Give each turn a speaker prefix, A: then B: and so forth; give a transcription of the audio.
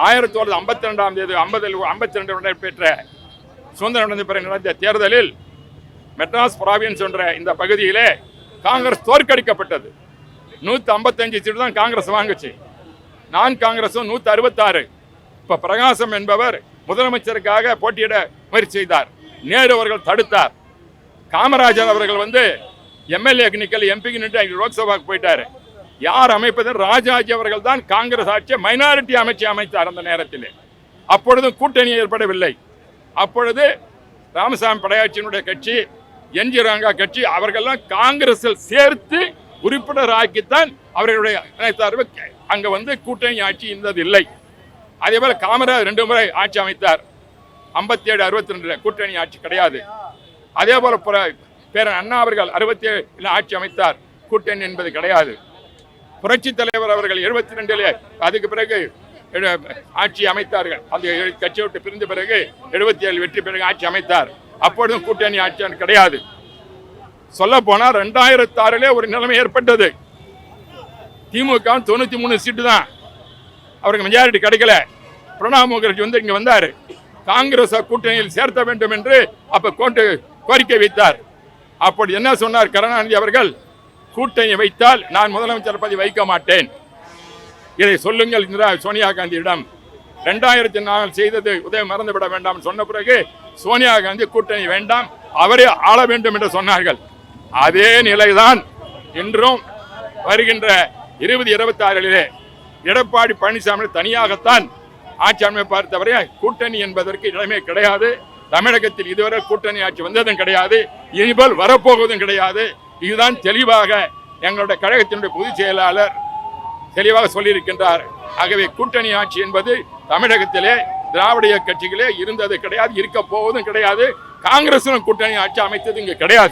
A: ஆயிரத்தி தொள்ளாயிரத்தி ஐம்பத்தி ரெண்டாம் தேதி ஐம்பதில் ஐம்பத்தி ரெண்டு நடைபெற்ற சுதந்திரம் நடந்த பிறகு நடந்த தேர்தலில் மெட்ராஸ் ப்ராவின்ஸ் என்ற இந்த பகுதியிலே காங்கிரஸ் தோற்கடிக்கப்பட்டது. நூற்றி ஐம்பத்தஞ்சு சீட்டு தான் காங்கிரஸ் வாங்குச்சு. நான் காங்கிரஸும் நூற்றி அறுபத்தாறு இப்போ பிரகாசம் என்பவர் முதலமைச்சருக்காக போட்டியிட முயற்சி செய்தார். நேரு அவர்கள் தடுத்தார். காமராஜர் அவர்கள் வந்து எம்எல்ஏக்கு நிக்கல எம்பிக்கு நின்று லோக்சபாவுக்கு போயிட்டாரு. யார் அமைப்பது ராஜாஜி அவர்கள் தான் காங்கிரஸ் ஆட்சியை மைனாரிட்டி அமைச்சு அமைத்தார் அந்த நேரத்தில். அப்பொழுதும் கூட்டணி ஏற்படவில்லை. அப்பொழுது ராமசாமி படையாட்சியினுடைய கட்சி என் ஜி ரங்கா கட்சி அவர்கள்லாம் காங்கிரஸில் சேர்த்து உறுப்பினர் ஆக்கித்தான் அவர்களுடைய இணைத்தார்கள் அங்க வந்து கூட்டணி ஆட்சி இருந்தது இல்லை அதே போல காமராஜ் ரெண்டு முறை ஆட்சி அமைத்தார். ஐம்பத்தி ஏழு அறுபத்தி ரெண்டுல கூட்டணி ஆட்சி கிடையாது. அதே போல புற- பேரன் அண்ணா அவர்கள் அறுபத்தி ஏழு ஆட்சி அமைத்தார். கூட்டணி என்பது கிடையாது. புரட்சி தலைவர் அவர்கள் எழுபத்தி ரெண்டிலே அதுக்கு பிறகு ஆட்சி அமைத்தார்கள். அந்த கட்சியை விட்டு பிரிந்த பிறகு எழுபத்தி ஏழு வெற்றி பிறகு ஆட்சி அமைத்தார். அப்பொழுதும் கூட்டணி ஆட்சி கிடையாது. சொல்ல போனால் ரெண்டாயிரத்தி ஆறிலே ஒரு நிலைமை ஏற்பட்டது. திமுக தொண்ணூத்தி மூணு சீட்டு தான். அவருக்கு மெஜாரிட்டி கிடைக்கல. பிரணாப் முகர்ஜி வந்து இங்க வந்தார். காங்கிரஸ் கூட்டணியில் சேர்த்த வேண்டும் என்று அப்ப கோட்டு கோரிக்கை வைத்தார். அப்படி என்ன சொன்னார் கருணாநிதி அவர்கள்? கூட்டணி வைத்தால் நான் முதலமைச்சர் பதவி வைக்க மாட்டேன். இதை சொல்லுங்கள் இந்திரா சோனியா காந்தியிடம். ரெண்டாயிரத்தி நாலில் செய்தது உதயம் மறந்துவிட வேண்டாம் சொன்ன பிறகு சோனியா காந்தி கூட்டணி வேண்டாம் அவரே ஆள வேண்டும் என்று சொன்னார்கள். அதே நிலைதான் இன்றும் வருகின்ற இருபது இருபத்தி ஆறிலே எடப்பாடி பழனிசாமி தனியாகத்தான் ஆட்சி அமைப்பார் தவிர கூட்டணி என்பதற்கு இடமே கிடையாது. தமிழகத்தில் இதுவரை கூட்டணி ஆட்சி வந்ததும் கிடையாது. இனிபல் வரப்போவதும் கிடையாது. இதுதான் தெளிவாக எங்களுடைய கழகத்தினுடைய பொதுச் செயலாளர் தெளிவாக சொல்லியிருக்கின்றார். ஆகவே கூட்டணி ஆட்சி என்பது தமிழகத்திலே திராவிட கட்சிகளே இருந்தது கிடையாது இருக்க போவதும் கிடையாது. காங்கிரசும் கூட்டணி ஆட்சி அமைத்தது இங்கு கிடையாது.